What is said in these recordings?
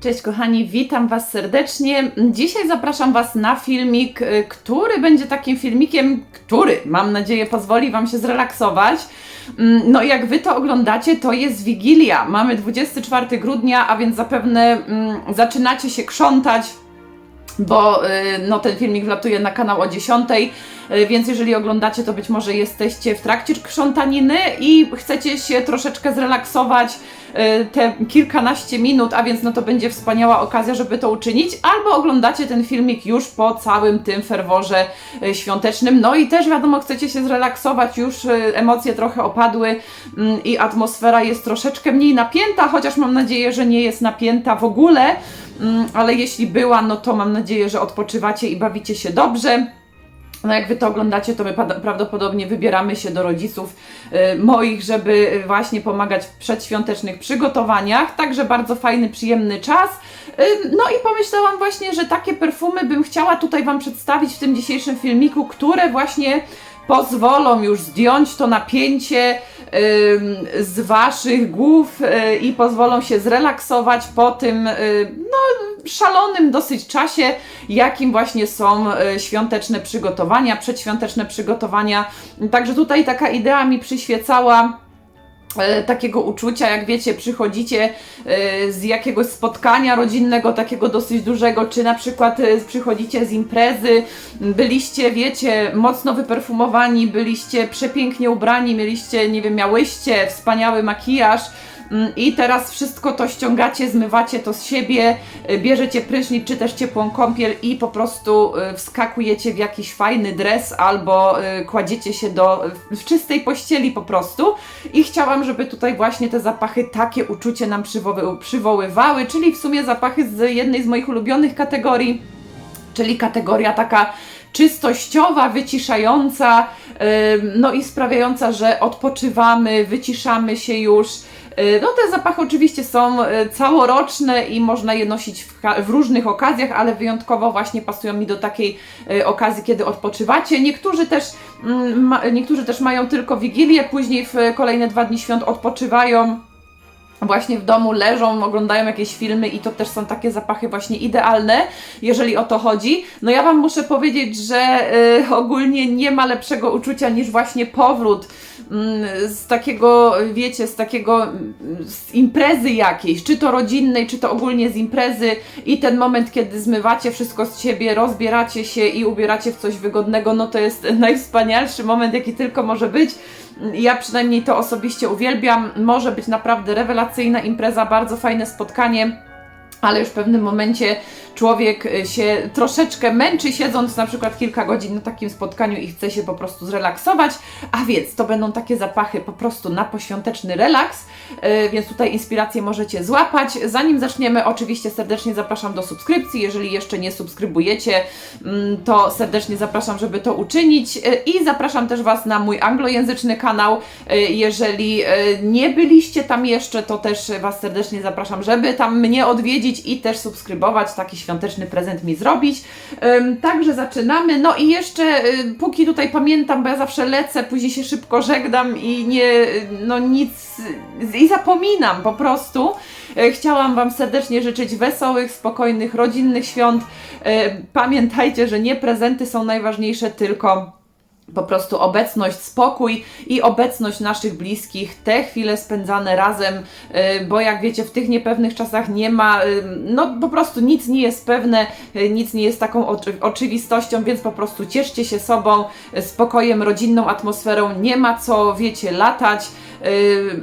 Cześć kochani, witam Was serdecznie. Dzisiaj zapraszam Was na filmik, y, który będzie takim filmikiem, który mam nadzieję pozwoli Wam się zrelaksować. Mm, No i jak Wy to oglądacie, to jest Wigilia. Mamy 24 grudnia, a więc zapewne mm, zaczynacie się krzątać, bo y, no, ten filmik wlatuje na kanał o 10, y, więc jeżeli oglądacie, to być może jesteście w trakcie krzątaniny i chcecie się troszeczkę zrelaksować y, te kilkanaście minut, a więc no to będzie wspaniała okazja, żeby to uczynić, albo oglądacie ten filmik już po całym tym ferworze świątecznym, no i też wiadomo, chcecie się zrelaksować, już emocje trochę opadły mm, i atmosfera jest troszeczkę mniej napięta, chociaż mam nadzieję, że nie jest napięta w ogóle, ale jeśli była, no to mam nadzieję, że odpoczywacie i bawicie się dobrze. No jak Wy to oglądacie, to my prawdopodobnie wybieramy się do rodziców y, moich, żeby właśnie pomagać w przedświątecznych przygotowaniach. Także bardzo fajny, przyjemny czas. Y, no i pomyślałam właśnie, że takie perfumy bym chciała tutaj Wam przedstawić w tym dzisiejszym filmiku, które właśnie pozwolą już zdjąć to napięcie z Waszych głów y, i pozwolą się zrelaksować po tym y, no, szalonym dosyć czasie, jakim właśnie są y, świąteczne przygotowania, przedświąteczne przygotowania. Także tutaj taka idea mi przyświecała takiego uczucia, jak wiecie, przychodzicie e, z jakiegoś spotkania rodzinnego, takiego dosyć dużego, czy na przykład e, przychodzicie z imprezy, byliście, wiecie, mocno wyperfumowani, byliście przepięknie ubrani, mieliście, nie wiem, miałyście wspaniały makijaż, I teraz wszystko to ściągacie, zmywacie to z siebie, y, bierzecie prysznic czy też ciepłą kąpiel i po prostu y, wskakujecie w jakiś fajny dres albo y, kładziecie się do, w czystej pościeli po prostu. I chciałam, żeby tutaj właśnie te zapachy takie uczucie nam przywoły, przywoływały, czyli w sumie zapachy z jednej z moich ulubionych kategorii, czyli kategoria taka czystościowa, wyciszająca, no i sprawiająca, że odpoczywamy, wyciszamy się już. No te zapachy oczywiście są y, całoroczne i można je nosić w, w różnych okazjach, ale wyjątkowo właśnie pasują mi do takiej y, okazji, kiedy odpoczywacie. Niektórzy też, mm, niektórzy też mają tylko Wigilię, później w kolejne dwa dni świąt odpoczywają właśnie w domu leżą, oglądają jakieś filmy i to też są takie zapachy właśnie idealne, jeżeli o to chodzi. No ja Wam muszę powiedzieć, że y, ogólnie nie ma lepszego uczucia niż właśnie powrót mm, z takiego, wiecie, z takiego, mm, z imprezy jakiejś, czy to rodzinnej, czy to ogólnie z imprezy i ten moment, kiedy zmywacie wszystko z siebie, rozbieracie się i ubieracie w coś wygodnego, no to jest najwspanialszy moment, jaki tylko może być. Ja przynajmniej to osobiście uwielbiam. Może być naprawdę rewelacyjna impreza, bardzo fajne spotkanie. Ale już w pewnym momencie człowiek y, się troszeczkę męczy, siedząc na przykład kilka godzin na takim spotkaniu i chce się po prostu zrelaksować. A więc to będą takie zapachy po prostu na poświąteczny relaks, y, więc tutaj inspirację możecie złapać. Zanim zaczniemy, oczywiście serdecznie zapraszam do subskrypcji. Jeżeli jeszcze nie subskrybujecie, mm, to serdecznie zapraszam, żeby to uczynić. Y, I zapraszam też Was na mój anglojęzyczny kanał. Jeżeli nie byliście tam jeszcze, to też Was serdecznie zapraszam, żeby tam mnie odwiedzić i też subskrybować, taki świąteczny prezent mi zrobić. Także zaczynamy. No i jeszcze, y, póki tutaj pamiętam, bo ja zawsze lecę, później się szybko żegnam i nie, no nic, i zapominam po prostu. Y, Chciałam Wam serdecznie życzyć wesołych, spokojnych, rodzinnych świąt. Y, Pamiętajcie, że nie prezenty są najważniejsze, tylko po prostu obecność, spokój i obecność naszych bliskich, te chwile spędzane razem, y, bo jak wiecie, w tych niepewnych czasach nie ma, y, no po prostu nic nie jest pewne, y, nic nie jest taką oczy- oczywistością, więc po prostu cieszcie się sobą, spokojem, rodzinną atmosferą, nie ma co, wiecie, latać,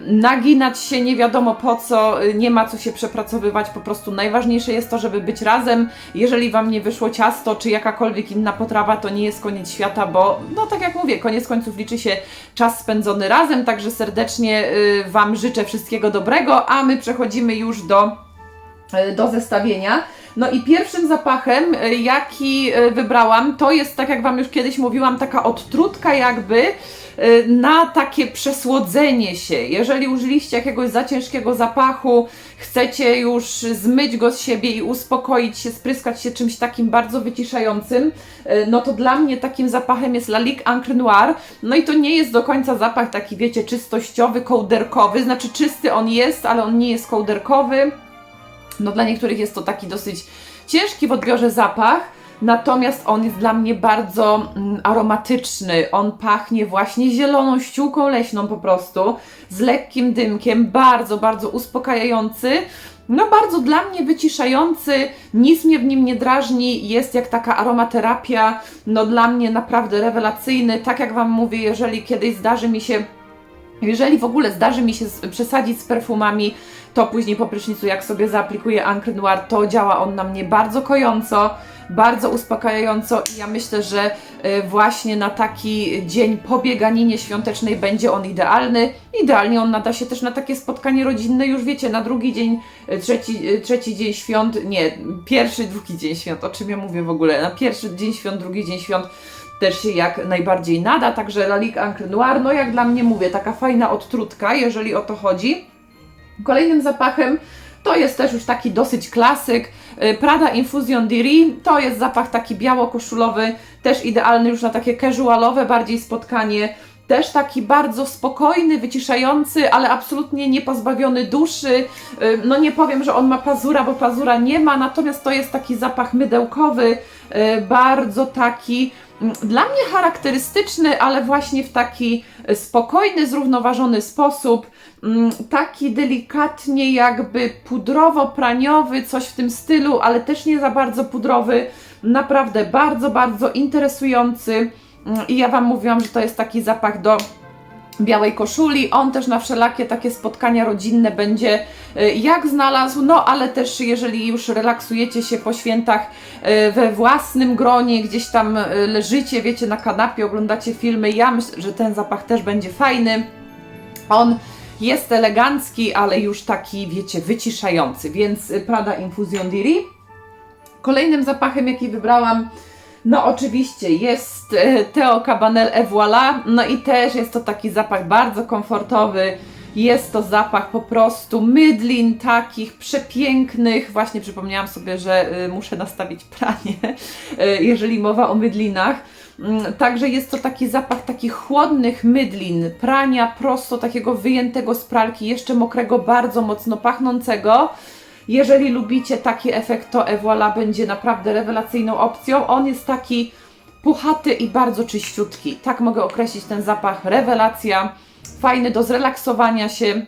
naginać się nie wiadomo po co, y, nie ma co się przepracowywać, po prostu najważniejsze jest to, żeby być razem. Jeżeli Wam nie wyszło ciasto, czy jakakolwiek inna potrawa, to nie jest koniec świata, bo no tak jak mówię, koniec końców liczy się czas spędzony razem, także serdecznie y, Wam życzę wszystkiego dobrego, a my przechodzimy już do y, do zestawienia. No i pierwszym zapachem, y, jaki y, wybrałam, to jest, tak jak Wam już kiedyś mówiłam, taka odtrutka jakby y, na takie przesłodzenie się. Jeżeli użyliście jakiegoś za ciężkiego zapachu, chcecie już zmyć go z siebie i uspokoić się, spryskać się czymś takim bardzo wyciszającym, y, no to dla mnie takim zapachem jest Lalique Encre Noir. No i to nie jest do końca zapach taki, wiecie, czystościowy, kołderkowy, znaczy czysty on jest, ale on nie jest kołderkowy. No dla niektórych jest to taki dosyć ciężki w odbiorze zapach, natomiast on jest dla mnie bardzo mm, aromatyczny. On pachnie właśnie zieloną ściółką leśną po prostu, z lekkim dymkiem, bardzo, bardzo uspokajający. No bardzo dla mnie wyciszający, nic mnie w nim nie drażni, jest jak taka aromaterapia, no dla mnie naprawdę rewelacyjny. Tak jak Wam mówię, jeżeli kiedyś zdarzy mi się jeżeli w ogóle zdarzy mi się przesadzić z perfumami, to później po prysznicu, jak sobie zaaplikuję Ancre Noir, to działa on na mnie bardzo kojąco, bardzo uspokajająco i ja myślę, że y, właśnie na taki dzień po bieganinie świątecznej będzie on idealny. Idealnie on nada się też na takie spotkanie rodzinne, już wiecie, na drugi dzień, y, trzeci, y, trzeci dzień świąt, nie, pierwszy, drugi dzień świąt, o czym ja mówię w ogóle, na pierwszy dzień świąt, drugi dzień świąt też się jak najbardziej nada, także Lalique Ancre Noir, no jak dla mnie mówię, taka fajna odtrutka, jeżeli o to chodzi. Kolejnym zapachem to jest też już taki dosyć klasyk, y, Prada Infusion Diri, to jest zapach taki biało-koszulowy, też idealny już na takie casualowe bardziej spotkanie, też taki bardzo spokojny, wyciszający, ale absolutnie nie pozbawiony duszy. Y, No nie powiem, że on ma pazura, bo pazura nie ma, natomiast to jest taki zapach mydełkowy, y, bardzo taki dla mnie charakterystyczny, ale właśnie w taki spokojny, zrównoważony sposób. Taki delikatnie jakby pudrowo-praniowy, coś w tym stylu, ale też nie za bardzo pudrowy. Naprawdę bardzo, bardzo interesujący. I ja Wam mówiłam, że to jest taki zapach do białej koszuli. On też na wszelakie takie spotkania rodzinne będzie y, jak znalazł, no ale też jeżeli już relaksujecie się po świętach y, we własnym gronie, gdzieś tam y, leżycie, wiecie, na kanapie, oglądacie filmy, ja myślę, że ten zapach też będzie fajny. On jest elegancki, ale już taki, wiecie, wyciszający, więc Prada Infusion Diri. Kolejnym zapachem, jaki wybrałam, no oczywiście jest e, Theo Cabanel et voilà, no i też jest to taki zapach bardzo komfortowy, jest to zapach po prostu mydlin takich przepięknych, właśnie przypomniałam sobie, że y, muszę nastawić pranie, y, jeżeli mowa o mydlinach, Mm, Także jest to taki zapach takich chłodnych mydlin, prania prosto takiego wyjętego z pralki, jeszcze mokrego, bardzo mocno pachnącego. Jeżeli lubicie taki efekt, to e voilà będzie naprawdę rewelacyjną opcją. On jest taki puchaty i bardzo czyściutki. Tak mogę określić ten zapach. Rewelacja. Fajny do zrelaksowania się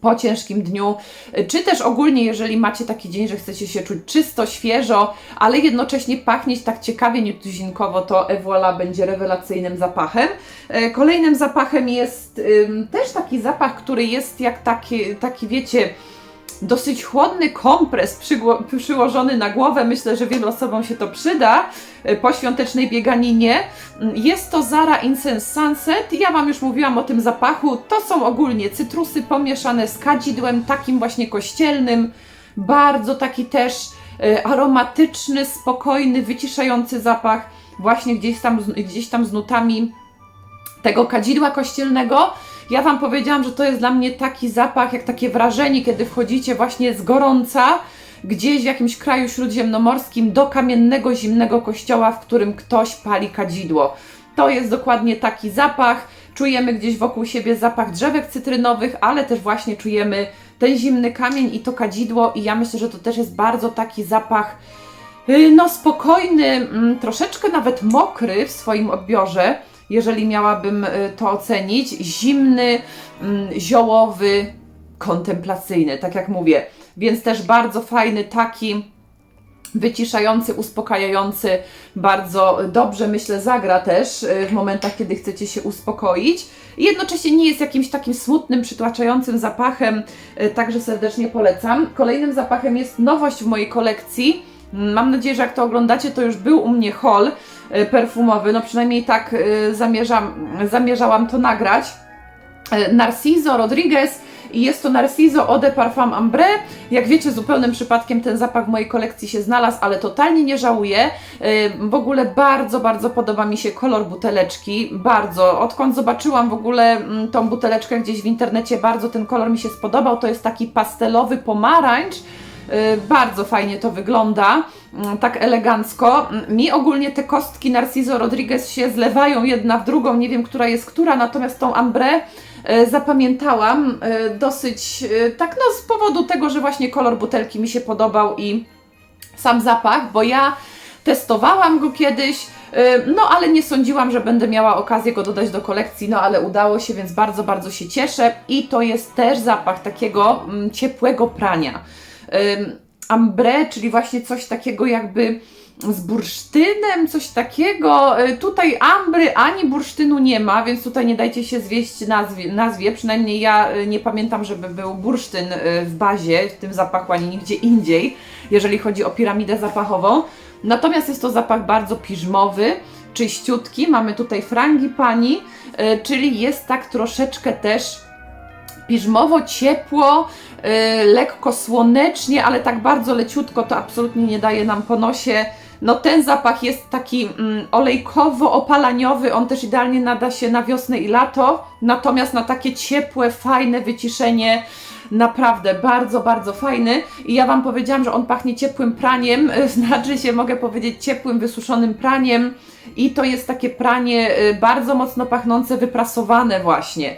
po ciężkim dniu, czy też ogólnie, jeżeli macie taki dzień, że chcecie się czuć czysto, świeżo, ale jednocześnie pachnieć tak ciekawie, nietuzinkowo, to e voilà będzie rewelacyjnym zapachem. E, Kolejnym zapachem jest też taki zapach, który jest jak taki, taki wiecie, dosyć chłodny kompres przyłożony na głowę. Myślę, że wielu osobom się to przyda e, po świątecznej bieganinie. Mm, Jest to Zara Incense Sunset. Ja Wam już mówiłam o tym zapachu. To są ogólnie cytrusy pomieszane z kadzidłem, takim właśnie kościelnym. Bardzo taki też e, aromatyczny, spokojny, wyciszający zapach. Właśnie gdzieś tam, gdzieś tam z nutami tego kadzidła kościelnego. Ja Wam powiedziałam, że to jest dla mnie taki zapach, jak takie wrażenie, kiedy wchodzicie właśnie z gorąca gdzieś w jakimś kraju śródziemnomorskim do kamiennego, zimnego kościoła, w którym ktoś pali kadzidło. To jest dokładnie taki zapach. Czujemy gdzieś wokół siebie zapach drzewek cytrynowych, ale też właśnie czujemy ten zimny kamień i to kadzidło i ja myślę, że to też jest bardzo taki zapach y, no spokojny, mm, troszeczkę nawet mokry w swoim odbiorze, jeżeli miałabym y, to ocenić. Zimny, mm, ziołowy, kontemplacyjny, tak jak mówię. Więc też bardzo fajny taki wyciszający, uspokajający, bardzo dobrze myślę zagra też y, w momentach, kiedy chcecie się uspokoić. I jednocześnie nie jest jakimś takim smutnym, przytłaczającym zapachem, y, także serdecznie polecam. Kolejnym zapachem jest nowość w mojej kolekcji. Mam nadzieję, że jak to oglądacie, to już był u mnie haul y, perfumowy, no przynajmniej tak y, zamierzam, zamierzałam to nagrać. E, Narciso Rodriguez i jest to Narciso Eau de Parfum Ambre. Jak wiecie, zupełnym przypadkiem ten zapach w mojej kolekcji się znalazł, ale totalnie nie żałuję. E, W ogóle bardzo, bardzo podoba mi się kolor buteleczki. Bardzo. Odkąd zobaczyłam w ogóle mm, tą buteleczkę gdzieś w internecie, bardzo ten kolor mi się spodobał. To jest taki pastelowy pomarańcz. Y, Bardzo fajnie to wygląda. mm, tak elegancko. Mm, Mi ogólnie te kostki Narciso Rodriguez się zlewają jedna w drugą, nie wiem, która jest która, natomiast tą ambrę e, zapamiętałam e, dosyć tak no z powodu tego, że właśnie kolor butelki mi się podobał i sam zapach, bo ja testowałam go kiedyś, y, no ale nie sądziłam, że będę miała okazję go dodać do kolekcji, no ale udało się, więc bardzo, bardzo się cieszę i to jest też zapach takiego mm, ciepłego prania. Ambre, czyli właśnie coś takiego jakby z bursztynem, coś takiego. Y, Tutaj ambry ani bursztynu nie ma, więc tutaj nie dajcie się zwieść nazwie, nazwie. Przynajmniej ja y, nie pamiętam, żeby był bursztyn y, w bazie, w tym zapachu, ani nigdzie indziej, jeżeli chodzi o piramidę zapachową. Natomiast jest to zapach bardzo piżmowy, czyściutki. Mamy tutaj frangipani, czyli jest tak troszeczkę też piżmowo, ciepło, lekko słonecznie, ale tak bardzo leciutko to absolutnie nie daje nam po nosie. No ten zapach jest taki mm, olejkowo-opalaniowy, on też idealnie nada się na wiosnę i lato, natomiast na takie ciepłe, fajne wyciszenie naprawdę bardzo, bardzo fajny. I ja Wam powiedziałam, że on pachnie ciepłym praniem, znaczy się mogę powiedzieć ciepłym, wysuszonym praniem. I to jest takie pranie y, bardzo mocno pachnące, wyprasowane właśnie.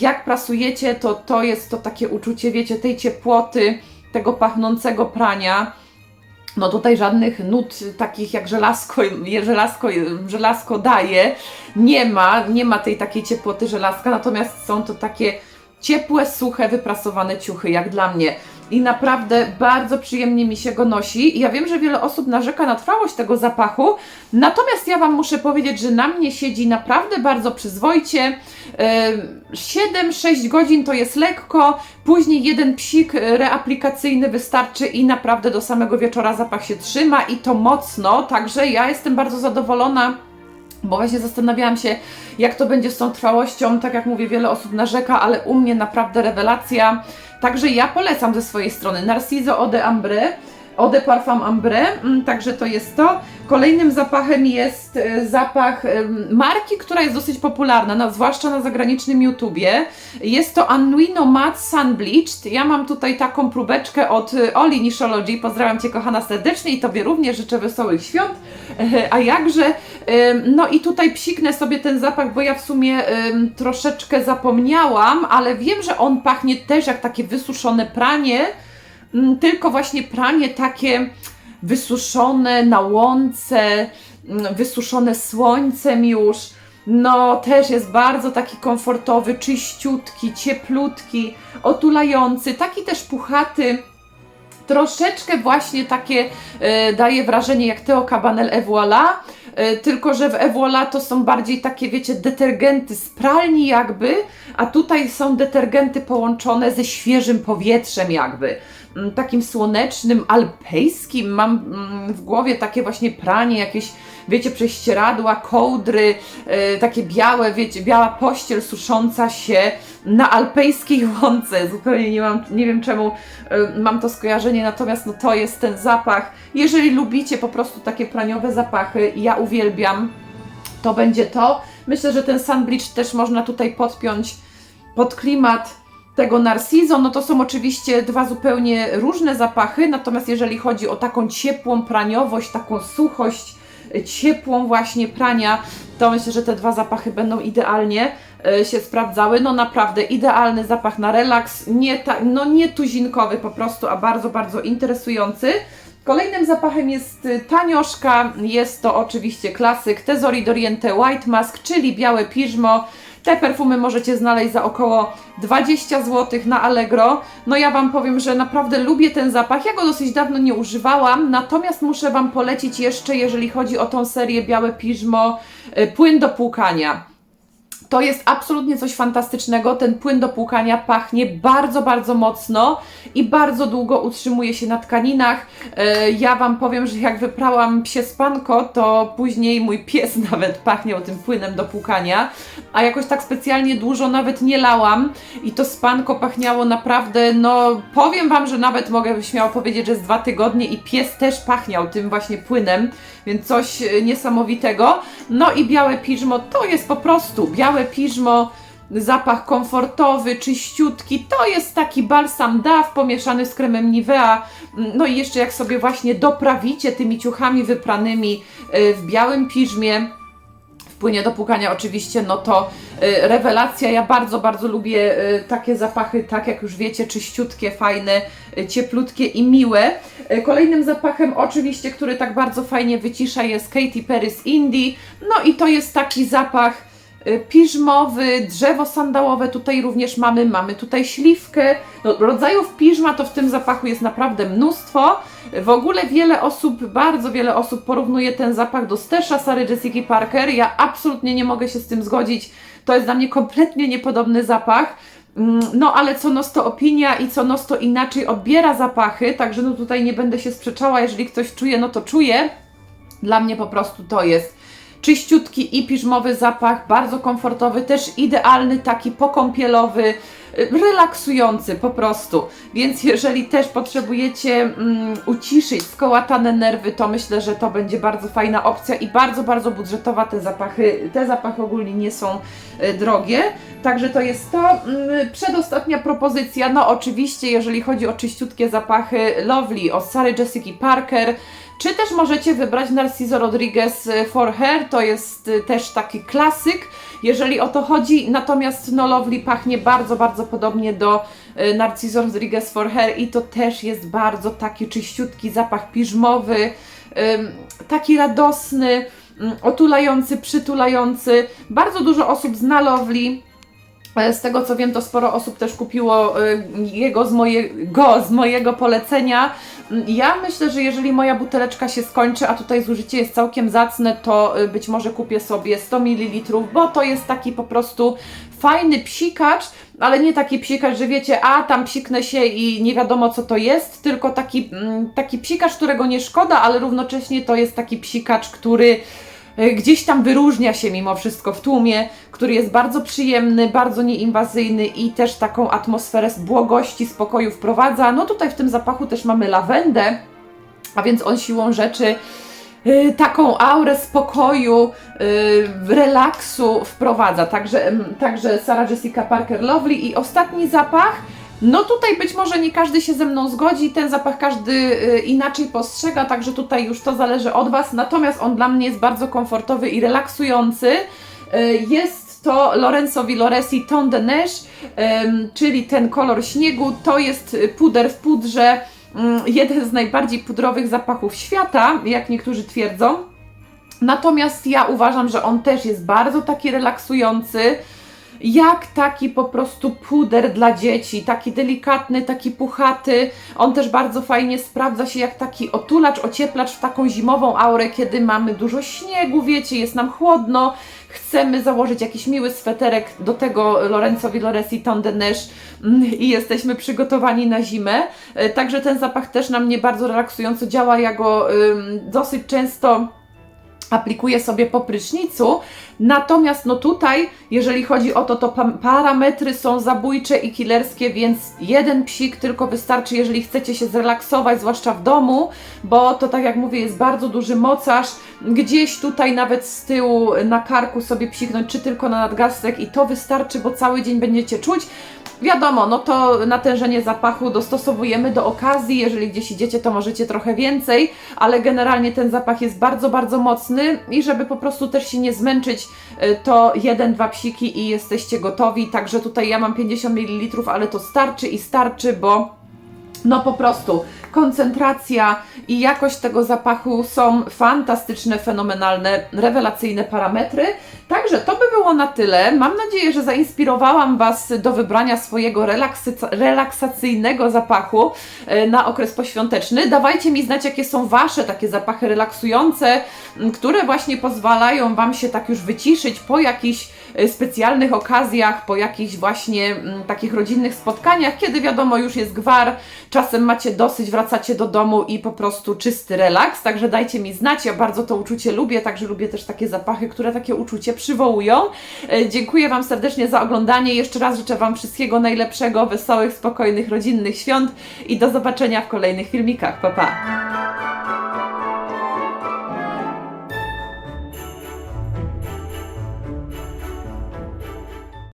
Jak prasujecie, to to jest to takie uczucie, wiecie, tej ciepłoty, tego pachnącego prania. No tutaj żadnych nut takich jak żelazko, żelazko, żelazko daje, nie ma, nie ma tej takiej ciepłoty żelazka, natomiast są to takie ciepłe, suche, wyprasowane ciuchy, jak dla mnie. I naprawdę bardzo przyjemnie mi się go nosi. Ja wiem, że wiele osób narzeka na trwałość tego zapachu, natomiast ja Wam muszę powiedzieć, że na mnie siedzi naprawdę bardzo przyzwoicie. Yy, 7-6 godzin to jest lekko, później jeden psik reaplikacyjny wystarczy i naprawdę do samego wieczora zapach się trzyma i to mocno, także ja jestem bardzo zadowolona. Bo właśnie zastanawiałam się, jak to będzie z tą trwałością. Tak jak mówię, wiele osób narzeka, ale u mnie naprawdę rewelacja. Także ja polecam ze swojej strony Narciso Eau de Ambre, Eau de Parfum Ambre, mm, także to jest to. Kolejnym zapachem jest e, zapach marki, która jest dosyć popularna, no, zwłaszcza na zagranicznym YouTubie. Jest to Annuino Matte Sun Bleached. Ja mam tutaj taką próbeczkę od e, Oli Nishology. Pozdrawiam Cię kochana serdecznie i Tobie również życzę wesołych świąt. E, A jakże, no i tutaj psiknę sobie ten zapach, bo ja w sumie troszeczkę zapomniałam, ale wiem, że on pachnie też jak takie wysuszone pranie, tylko właśnie pranie takie wysuszone na łące, wysuszone słońcem już. No, też jest bardzo taki komfortowy, czyściutki, cieplutki, otulający, taki też puchaty. Troszeczkę właśnie takie e, daje wrażenie jak Teo Cabanel Evoila, e, tylko że w Evoila to są bardziej takie, wiecie, detergenty z pralni jakby, a tutaj są detergenty połączone ze świeżym powietrzem jakby takim słonecznym, alpejskim. Mam mm, w głowie takie właśnie pranie, jakieś, wiecie, prześcieradła, kołdry, e, takie białe, wiecie, biała pościel susząca się na alpejskiej łące. Zupełnie nie mam, nie wiem czemu e, mam to skojarzenie, natomiast no to jest ten zapach. Jeżeli lubicie po prostu takie praniowe zapachy, ja uwielbiam, to będzie to. Myślę, że ten Bleach też można tutaj podpiąć pod klimat tego Narciso, no to są oczywiście dwa zupełnie różne zapachy, natomiast jeżeli chodzi o taką ciepłą praniowość, taką suchość, y, ciepłą właśnie prania, to myślę, że te dwa zapachy będą idealnie y, się sprawdzały. No naprawdę idealny zapach na relaks, nie, ta, no nie tuzinkowy po prostu, a bardzo, bardzo interesujący. Kolejnym zapachem jest y, tanioszka, jest to oczywiście klasyk Tesori d'Oriente White Mask, czyli białe piżmo. Te perfumy możecie znaleźć za około 20 zł na Allegro. No ja Wam powiem, że naprawdę lubię ten zapach. Ja go dosyć dawno nie używałam, natomiast muszę Wam polecić jeszcze, jeżeli chodzi o tą serię Białe Piżmo, y, płyn do płukania. To jest absolutnie coś fantastycznego. Ten płyn do płukania pachnie bardzo, bardzo mocno i bardzo długo utrzymuje się na tkaninach. E, Ja Wam powiem, że jak wyprałam psie spanko, to później mój pies nawet pachniał tym płynem do płukania, a jakoś tak specjalnie dużo nawet nie lałam i to spanko pachniało naprawdę, no powiem Wam, że nawet mogę śmiało powiedzieć, że z dwa tygodnie i pies też pachniał tym właśnie płynem, więc coś e, niesamowitego. No i białe piżmo to jest po prostu białe piżmo zapach komfortowy, czyściutki. To jest taki balsam Dove pomieszany z kremem Nivea. No i jeszcze jak sobie właśnie doprawicie tymi ciuchami wypranymi y, w białym piżmie, wpłynie do pukania oczywiście, no to y, rewelacja. Ja bardzo, bardzo lubię y, takie zapachy, tak jak już wiecie, czyściutkie, fajne, cieplutkie i miłe. Kolejnym zapachem oczywiście, który tak bardzo fajnie wycisza jest Katy Perry z Indie. No i to jest taki zapach piżmowy, drzewo sandałowe tutaj również mamy, mamy tutaj śliwkę. No, rodzajów piżma to w tym zapachu jest naprawdę mnóstwo. W ogóle wiele osób, bardzo wiele osób porównuje ten zapach do Stesha Sary Jessica Parker. Ja absolutnie nie mogę się z tym zgodzić. To jest dla mnie kompletnie niepodobny zapach. Mm, No ale co nos to opinia i co nos to inaczej odbiera zapachy, także no tutaj nie będę się sprzeczała, jeżeli ktoś czuje, no to czuje. Dla mnie po prostu to jest czyściutki i piżmowy zapach, bardzo komfortowy, też idealny, taki pokąpielowy, y, relaksujący po prostu. Więc jeżeli też potrzebujecie mm, uciszyć skołatane nerwy, to myślę, że to będzie bardzo fajna opcja i bardzo, bardzo budżetowa. Te zapachy, te zapachy ogólnie nie są y, drogie. Także to jest to. Mm, Przedostatnia propozycja, no oczywiście, jeżeli chodzi o czyściutkie zapachy, Lovely od Sary Jessica Parker. Czy też możecie wybrać Narciso Rodriguez y, For Hair, to jest y, też taki klasyk, jeżeli o to chodzi. Natomiast no Lovely pachnie bardzo, bardzo podobnie do y, Narciso Rodriguez For Hair i to też jest bardzo taki czyściutki zapach piżmowy, taki radosny, ym, otulający, przytulający. Bardzo dużo osób zna Lovely. E, Z tego co wiem, to sporo osób też kupiło jego z mojego, z mojego polecenia. Ja myślę, że jeżeli moja buteleczka się skończy, a tutaj zużycie jest całkiem zacne, to y, być może kupię sobie 100 ml, bo to jest taki po prostu fajny psikacz, ale nie taki psikacz, że wiecie, a tam psiknę się i nie wiadomo co to jest, tylko taki, mm, taki psikacz, którego nie szkoda, ale równocześnie to jest taki psikacz, który gdzieś tam wyróżnia się mimo wszystko w tłumie, który jest bardzo przyjemny, bardzo nieinwazyjny i też taką atmosferę błogości, spokoju wprowadza. No tutaj w tym zapachu też mamy lawendę, a więc on siłą rzeczy y, taką aurę spokoju, y, relaksu wprowadza. Także, także Sarah Jessica Parker Lovely i ostatni zapach. No tutaj być może nie każdy się ze mną zgodzi, ten zapach każdy y, inaczej postrzega, także tutaj już to zależy od Was. Natomiast on dla mnie jest bardzo komfortowy i relaksujący. Y, Jest to Lorenzo Villoresi Ton de Neige, czyli ten kolor śniegu. To jest y, puder w pudrze, ym, jeden z najbardziej pudrowych zapachów świata, jak niektórzy twierdzą. Natomiast ja uważam, że on też jest bardzo taki relaksujący, jak taki po prostu puder dla dzieci, taki delikatny, taki puchaty. On też bardzo fajnie sprawdza się jak taki otulacz, ocieplacz w taką zimową aurę, kiedy mamy dużo śniegu, wiecie, jest nam chłodno, chcemy założyć jakiś miły sweterek, do tego Lorenzo Villoresi Ton de Neige mm, i jesteśmy przygotowani na zimę. E, Także ten zapach też na mnie bardzo relaksująco działa, ja go ym, dosyć często aplikuję sobie po prysznicu. Natomiast no tutaj, jeżeli chodzi o to, to pa- parametry są zabójcze i killerskie, więc jeden psik tylko wystarczy, jeżeli chcecie się zrelaksować, zwłaszcza w domu, bo to tak jak mówię, jest bardzo duży mocarz. Gdzieś tutaj nawet z tyłu na karku sobie psiknąć, czy tylko na nadgarstek i to wystarczy, bo cały dzień będziecie czuć. Wiadomo, no to natężenie zapachu dostosowujemy do okazji. Jeżeli gdzieś idziecie, to możecie trochę więcej, ale generalnie ten zapach jest bardzo, bardzo mocny i żeby po prostu też się nie zmęczyć, y, to jeden, dwa psiki i jesteście gotowi. Także tutaj ja mam 50 ml, ale to starczy i starczy, bo no po prostu koncentracja i jakość tego zapachu są fantastyczne, fenomenalne, rewelacyjne parametry. Także to by było na tyle. Mam nadzieję, że zainspirowałam Was do wybrania swojego relaksacyjnego zapachu e, na okres poświąteczny. Dawajcie mi znać, jakie są Wasze takie zapachy relaksujące, które właśnie pozwalają Wam się tak już wyciszyć po jakichś e, specjalnych okazjach, po jakichś właśnie takich rodzinnych spotkaniach, kiedy wiadomo już jest gwar, czasem macie dosyć, wracacie do domu i po prostu czysty relaks, także dajcie mi znać, ja bardzo to uczucie lubię, także lubię też takie zapachy, które takie uczucie przywołują. E, Dziękuję Wam serdecznie za oglądanie, jeszcze raz życzę Wam wszystkiego najlepszego, wesołych, spokojnych, rodzinnych świąt i do zobaczenia w kolejnych filmikach, pa pa!